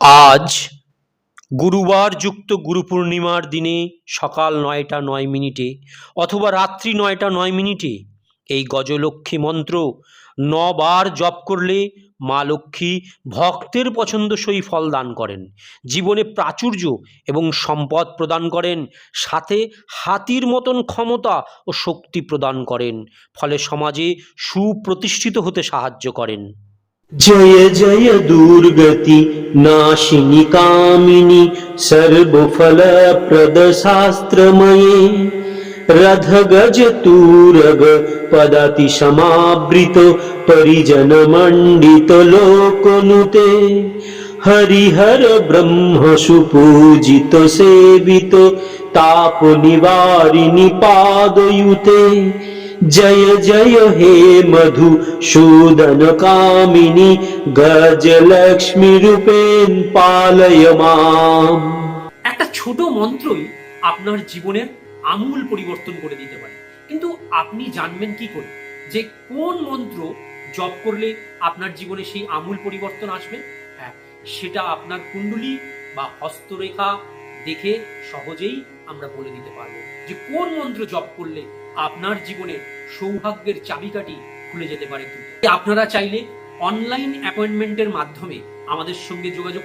আজ গুরুবার যুক্ত গুরু পূর্ণিমার দিনে সকাল নয়টা নয় মিনিটে অথবা রাত্রি নয়টা নয় মিনিটে এই গজলক্ষ্মী মন্ত্র নবার জপ করলে মা লক্ষ্মী ভক্তের পছন্দসই ফল দান করেন, জীবনে প্রাচুর্য এবং সম্পদ প্রদান করেন, সাথে হাতির মতন ক্ষমতা ও শক্তি প্রদান করেন, ফলে সমাজে সুপ্রতিষ্ঠিত হতে সাহায্য করেন। जय जय दुर्गति नाशिनि कामिनि सर्वफलप्रदशास्त्रमये। रथगजतूरग पदातिशमावृत परिजनमण्डितलोकनुते। हरिहर ब्रह्मसुपूजित सेवित तापनिवारिणि पादयुते। जय जय हे मधु शूदन कामिनी गजलक्ष्मी रूपेण पालय माम् একটা ছোট মন্ত্রই আপনার জীবনের আমূল পরিবর্তন করে দিতে পারে কিন্তু আপনি জানবেন কি করে যে কোন মন্ত্র জপ করলে আপনার জীবনে সেই আমূল পরিবর্তন আসবে হ্যাঁ সেটা আপনার কুণ্ডলী বা হস্তরেখা দেখে সহজেই আমরা বলে দিতে পারব যে কোন মন্ত্র জপ করলে আপনার জীবনে সৌভাগ্যের চাবিকাটি খুলে যেতে পারে আপনারা চাইলে অনলাইন অ্যাপয়েন্টমেন্টের মাধ্যমে আমাদের সঙ্গে যোগাযোগ